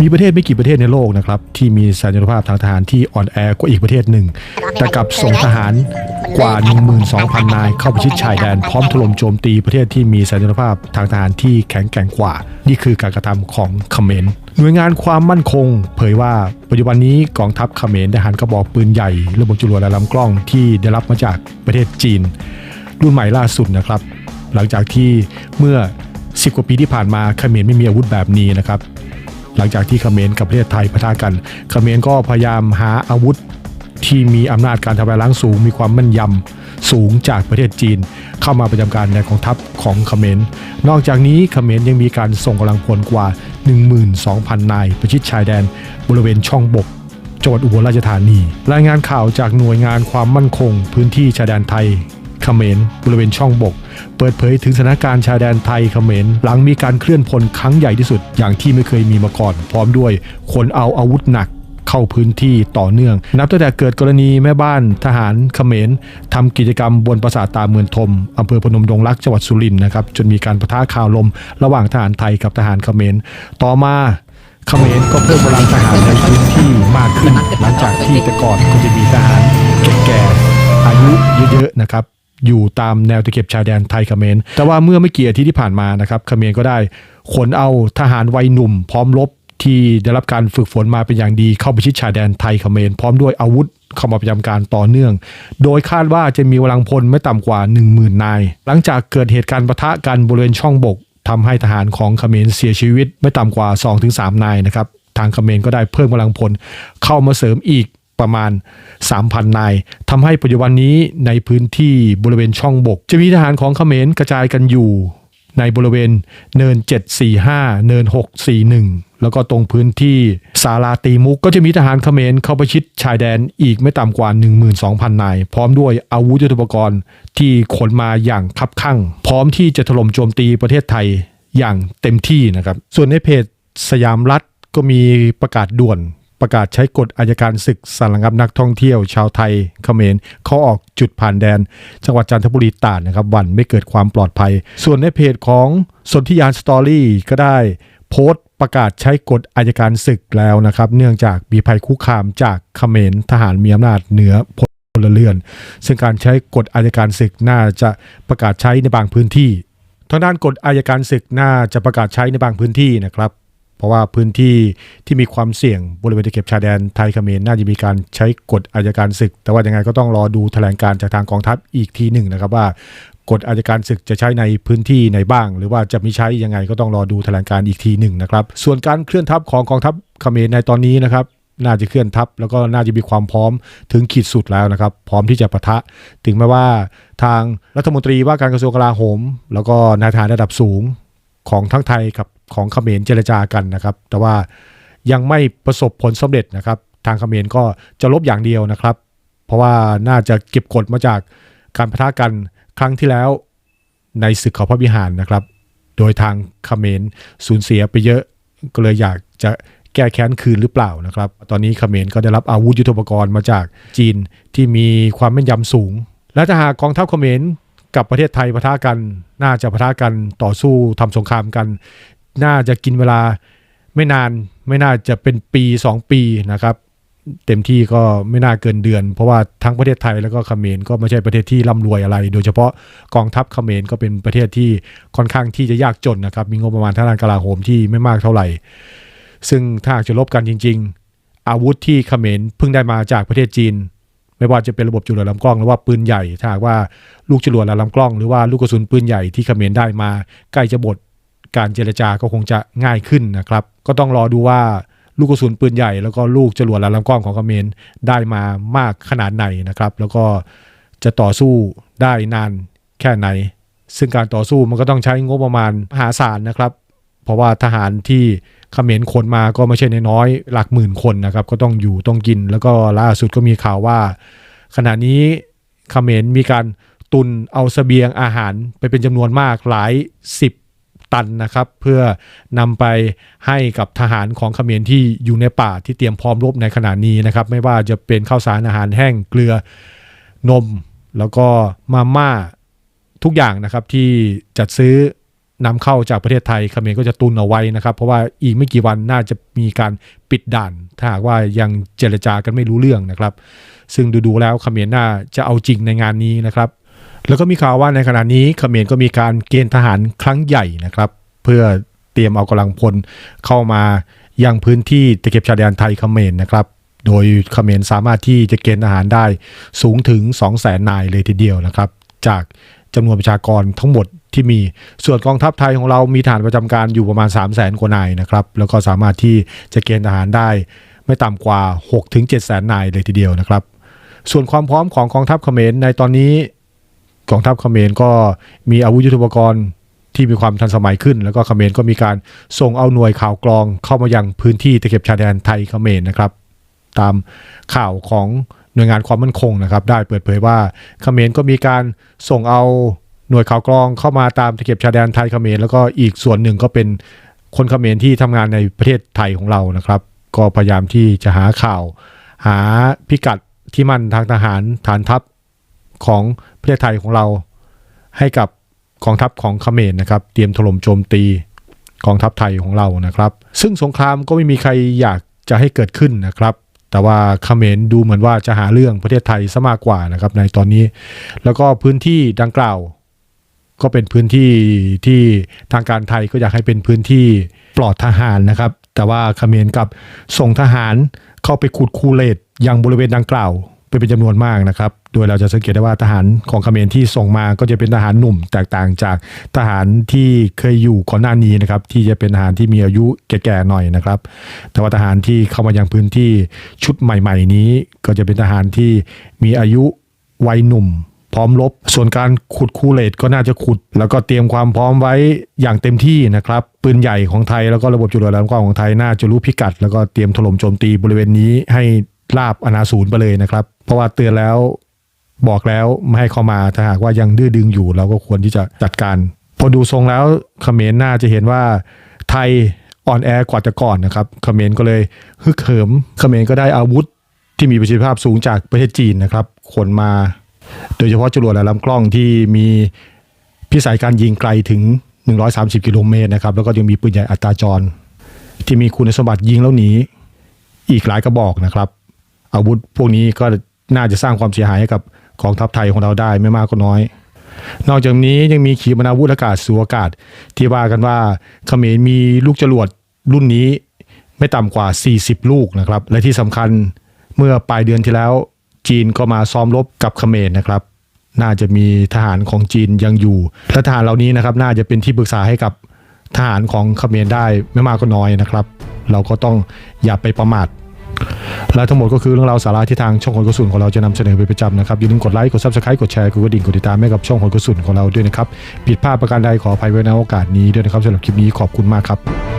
มีประเทศไม่กี่ประเทศในโลกนะครับที่มีศักยภาพทางทหารที่อ่อนแอกว่าอีกประเทศหนึ่ง แต่กับส่งทหารกว่า 12,000 นายเข้าไปชิดชายแดนพร้อมถล่มโจมตีประเทศที่มีศักยภาพทางทหารที่แข็งแกร่งกว่า นี่คือการกระทำของเขมรหน่วยงานความมั่นคง เผยว่าปัจจุบันนี้กองทัพเขมรได้หันกระบอกปืนใหญ่ระบบจรวดและลำกล้องที่ได้รับมาจากประเทศจีน รุ่นใหม่ล่าสุดนะครับ หลังจากที่เมื่อ 10 กว่าปีที่ผ่านมาเขมรไม่มีอาวุธแบบนี้นะครับ หลังจากที่เขมรกับประเทศไทยปะทะกันเขมรก็พยายามหาอาวุธที่มีอำนาจการทำลายล้างสูง มีความแม่นยำสูงจากประเทศจีน เข้ามาประจำการในกองทัพของเขมร นอกจากนี้เขมรยังมีการส่งกำลังพลกว่า 12,000 นายประชิดชายแดน บริเวณช่องบกจังหวัดอุบลราชธานี รายงานข่าวจากหน่วยงานความมั่นคง พื้นที่ชายแดนไทย เขมรบริเวณช่องบก เปิดเผยถึงสถานการณ์ชายแดนไทยเขมรหลังมีการเคลื่อนพลครั้งใหญ่ที่สุดอย่างที่ไม่เคยมีมาก่อน พร้อมด้วยคนเอาอาวุธหนักเข้าพื้นที่ต่อเนื่อง นับตั้งแต่เกิดกรณีแม่บ้านทหารเขมรทำกิจกรรมบนปราสาทตาเมืองทมอำเภอพนมดงรักจังหวัดสุรินทร์นะครับจนมีการปะทะข่าวลม ระหว่างทหารไทยกับทหารเขมรต่อมาเขมรก็เพิ่มกำลังทหารในพื้นที่มากขึ้น หลังจากที่แต่ก่อนก็จะมีทหารแก่ๆอายุเยอะๆนะครับ อยู่ตามแนวตะเข็บชายแดนไทยเขมร แต่ว่าเมื่อไม่กี่อาทิตย์ที่ผ่านมานะครับเขมรก็ได้ขนเอาทหารวัยหนุ่ม พร้อมรบที่ได้รับการฝึกฝนมาเป็นอย่างดีเข้าไปชิดชายแดนไทยเขมรพร้อมด้วยอาวุธเข้ามาประจำการต่อเนื่อง โดยคาดว่าจะมีกำลังพลไม่ต่ำกว่า 10,000 นาย หลังจากเกิดเหตุการณ์ปะทะกันบริเวณช่องบกทำให้ทหารของเขมรเสียชีวิตไม่ต่ำกว่า 2-3 นายนะครับทางเขมรก็ได้เพิ่มกำลังพลเข้ามาเสริมอีก ประมาณ 3,000 นายทำให้ปัจจุบันนี้ในพื้นที่บริเวณช่องบก จะมีทหารของเขมรกระจายกันอยู่ในบริเวณเนิน 745 เนิน 641 แล้วก็ตรงพื้นที่สาลาตีมุก ก็จะมีทหารเขมรเข้าประชิดชายแดนอีกไม่ต่ำกว่า 12,000 นาย พร้อมด้วยอาวุธยุทโธปกรณ์ที่ขนมาอย่างคับคั่ง พร้อมที่จะถล่มโจมตีประเทศไทยอย่างเต็มที่นะครับ ส่วนในเพจสยามรัฐก็มีประกาศด่วน ประกาศใช้กฎอายการศึกสารงับนักท่องเที่ยว ชาวไทยเขมรเข้าออกจุดผ่านแดน จังหวัดจันทบุรีตาดนะครับวันไม่เกิดความปลอดภัย ส่วนในเพจของสนธิยานสตอรี่ก็ได้โพสต์ประกาศใช้กฎอายการศึกแล้วนะครับ เนื่องจากมีภัยคุกคามจากเขมรทหารมีอำนาจเหนือพลเรือน ซึ่งการใช้กฎอายการศึกน่าจะประกาศใช้ในบางพื้นที่ทางด้านกฎอายการศึกน่าจะประกาศใช้ในบางพื้นที่นะครับ เพราะว่าพื้นที่ที่มีความเสี่ยงบริเวณตะเข็บชายแดนไทยเขมรน่าจะมีการใช้กฎอายการศึก แต่ว่ายังไงก็ต้องรอดูแถลงการจากทางกองทัพอีกทีหนึ่งนะครับว่ากฎอายการศึกจะใช้ในพื้นที่ไหนบ้าง หรือว่าจะมีใช้ยังไงก็ต้องรอดูแถลงการอีกทีหนึ่งนะครับส่วนการเคลื่อนทัพของกองทัพเขมรในตอนนี้นะครับน่าจะเคลื่อนทัพแล้วก็น่าจะมีความพร้อมถึงขีดสุดแล้วนะครับ พร้อมที่จะปะทะ ถึงแม้ว่าทางรัฐมนตรีว่าการกระทรวงกลาโหม แล้วก็นายทหารระดับสูงของทั้งไทยกับ ของเขมรเจรจากันนะครับ แต่ว่ายังไม่ประสบผลสำเร็จนะครับ ทางเขมรก็จะลบอย่างเดียวนะครับ เพราะว่าน่าจะเก็บกดมาจากการปะทะกันครั้งที่แล้วในศึกเขาพระวิหารนะครับ โดยทางเขมรสูญเสียไปเยอะก็เลยอยากจะแก้แค้นคืนหรือเปล่านะครับ ตอนนี้เขมรก็ได้รับอาวุธยุทโธปกรณ์มาจากจีนที่มีความแม่นยำสูง และถ้าหากกองทัพเขมรกับประเทศไทยปะทะกัน น่าจะปะทะกันต่อสู้ทำสงครามกัน น่าจะกินเวลาไม่นานไม่น่าจะเป็นปี 2 ปีนะครับ เต็มที่ก็ไม่น่าเกินเดือน เพราะว่าทั้งประเทศไทยแล้วก็เขมรก็ไม่ใช่ประเทศที่ร่ำรวยอะไร โดยเฉพาะกองทัพเขมรก็เป็นประเทศที่ค่อนข้างที่จะยากจนนะครับ มีงบประมาณทางด้านกลาโหมที่ไม่มากเท่าไหร่ ซึ่งถ้าจะลบกันจริง ๆ อาวุธที่เขมรเพิ่งได้มาจากประเทศจีน ไม่ว่าจะเป็นระบบจรวดลำกล้องหรือว่าปืนใหญ่ถ้าหากว่าลูกจรวดและลำกล้อง หรือว่าลูกกระสุนปืนใหญ่ที่เขมรได้มาใกล้จะบด การเจรจาก็คงจะง่ายขึ้นนะครับ ก็ต้องรอดูว่าลูกกระสุนปืนใหญ่แล้วก็ลูกจรวดและลำกล้องของเขมรได้มามากขนาดไหนนะครับ แล้วก็จะต่อสู้ได้นานแค่ไหน ซึ่งการต่อสู้มันก็ต้องใช้งบประมาณมหาศาลนะครับ เพราะว่าทหารที่เขมรขนมาก็ไม่ใช่นน้อยหลักหมื่นคนนะครับ ก็ต้องอยู่ต้องกิน แล้วก็ล่าสุดก็มีข่าวว่า ขณะนี้เขมรมีการตุนเอาเสบียงอาหารไปเป็นจำนวนมากหลายสิบ ตันนะครับ เพื่อนำไปให้กับทหารของเขมรที่อยู่ในป่าที่เตรียมพร้อมรบในขณะนี้นะครับ ไม่ว่าจะเป็นข้าวสารอาหารแห้งเกลือนม แล้วก็มาม่าทุกอย่างนะครับที่จัดซื้อนำเข้าจากประเทศไทยเขมรก็จะตุนเอาไว้นะครับ เพราะว่าอีกไม่กี่วันน่าจะมีการปิดด่าน ถ้าหากว่ายังเจรจากันไม่รู้เรื่องนะครับ ซึ่งดูๆแล้วเขมรน่าจะเอาจริงในงานนี้นะครับ แล้วก็มีข่าวว่าในขณะนี้เขมรก็มีการเกณฑ์ทหารครั้งใหญ่นะครับ เพื่อเตรียมเอากำลังพลเข้ามายังพื้นที่ตะเข็บชายแดนไทยเขมรนะครับ โดยเขมรสามารถที่จะเกณฑ์ทหารได้สูงถึง 2 0 0แสนนายเลยทีเดียวนะครับ จากจำนวนประชากรทั้งหมดที่มีส่วนกองทัพไทยของเรามีฐานประจำการอยู่ประมาณ 3 0 0แสนกว่านายนะครับ แล้วก็สามารถที่จะเกณฑ์ทหารได้ไม่ต่ำกว่า6ถึง7แสนนายเลยทีเดียวนะครับ ส่วนความพร้อมของกองทัพเขมรในตอนนี้ กองทัพเขมรก็มีอาวุธยุทโธปกรณ์ที่มีความทันสมัยขึ้น แล้วก็เขมรก็มีการส่งเอาหน่วยข่าวกรองเข้ามายังพื้นที่ตะเข็บชายแดนไทยเขมรนะครับ ตามข่าวของหน่วยงานความมั่นคงนะครับ ได้เปิดเผยว่าเขมรก็มีการส่งเอาหน่วยข่าวกรองเข้ามาตามตะเข็บชายแดนไทยเขมรแล้วก็อีกส่วนหนึ่งก็เป็นคนเขมรที่ทำงานในประเทศไทยของเรานะครับ ก็พยายามที่จะหาข่าว หาพิกัดที่มั่นทางทหารฐานทัพ ของประเทศไทยของเรา ให้กับกองทัพของเขมรนะครับ เตรียมถล่มโจมตีกองทัพไทยของเรานะครับ ซึ่งสงครามก็ไม่มีใครอยากจะให้เกิดขึ้นนะครับ แต่ว่าเขมรดูเหมือนว่าจะหาเรื่องประเทศไทยซะมากกว่านะครับในตอนนี้ แล้วก็พื้นที่ดังกล่าว ก็เป็นพื้นที่ที่ทางการไทยก็อยากให้เป็นพื้นที่ปลอดทหารนะครับ แต่ว่าเขมรกับส่งทหารเข้าไปขุดคูเลตยังบริเวณดังกล่าว เป็นจำนวนมากนะครับ โดยเราจะสังเกตได้ว่าทหารของเขมรที่ส่งมาก็จะเป็นทหารหนุ่มแตกต่างจากทหารที่เคยอยู่ก่อนหน้านี้นะครับ ที่จะเป็นทหารที่มีอายุแก่ๆหน่อยนะครับ แต่ว่าทหารที่เข้ามายังพื้นที่ชุดใหม่ ๆ นี้ ก็จะเป็นทหารที่มีอายุวัยหนุ่มพร้อมรบส่วนการขุดคูเลตก็น่าจะขุด แล้วก็เตรียมความพร้อมไว้อย่างเต็มที่นะครับ ปืนใหญ่ของไทยแล้วก็ระบบจุลแหลมกว้างของไทยน่าจะรู้พิกัด แล้วก็เตรียมถล่มโจมตีบริเวณนี้ให้ ราบอนาศูนย์ไปเลยนะครับ เพราะว่าเตือนแล้วบอกแล้วไม่ให้เข้ามาถ้าหากว่ายังดื้อดึงอยู่ เราก็ควรที่จะจัดการ พอดูทรงแล้วเขมรน่าจะเห็นว่าไทยอ่อนแอกว่าแต่ก่อนนะครับเขมรก็เลยฮึกเหิมเขมรก็ได้อาวุธที่มีประสิทธิภาพสูงจากประเทศจีนนะครับขนมา โดยเฉพาะจรวดและลำกล้องที่มีพิสัยการยิงไกลถึง 130 กิโลเมตรนะครับแล้วก็ยังมีปืนใหญ่อัตราจร ที่มีคุณสมบัติยิงแล้วหนีอีกหลายกระบอกนะครับ อาวุธพวกนี้ก็น่าจะสร้างความเสียหายให้กับกองทัพไทยของเราได้ไม่มากก็น้อย นอกจากนี้ยังมีขีปนาวุธอากาศสู่อากาศ ที่ว่ากันว่าเขมรมีลูกจรวดรุ่นนี้ไม่ต่ำกว่า 40 ลูกนะครับ และที่สำคัญเมื่อปลายเดือนที่แล้ว จีนก็มาซ้อมรบกับเขมรนะครับ น่าจะมีทหารของจีนยังอยู่และทหารเหล่านี้นะครับ น่าจะเป็นที่ปรึกษาให้กับทหารของเขมรได้ไม่มากก็น้อยนะครับ เราก็ต้องอย่าไปประมาท และทั้งหมดก็คือเรื่องราวสาระที่ทางช่องคนกระสุนของเราจะนำเสนอเป็นประจำนะครับอย่าลืมกดไลค์กดซับสไครต์กดแชร์กดกระดิ่งกดติดตามให้กับช่องคนกระสุนของเราด้วยนะครับผิดพลาดประการใดขออภัยไว้ในโอกาสนี้ด้วยนะครับสำหรับคลิปนี้ขอบคุณมากครับ